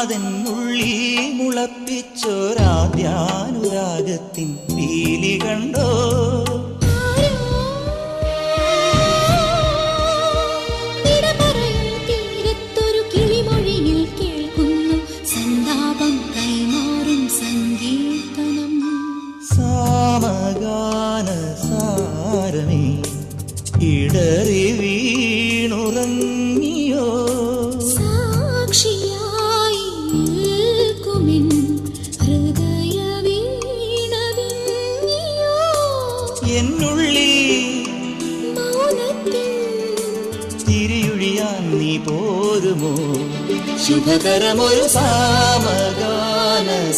അതിനുള്ളിൽ മുളപ്പിച്ചൊരാദ്യാനുരാഗത്തിൻ പീലി കണ്ടോ? ഇടറി വീണുറങ്ങ. എന്നുള്ളിൽ തിരിയുഴിയാൻ നീ പോരുമോ? ശുഭകരമൊരു സാമഗാന ഇട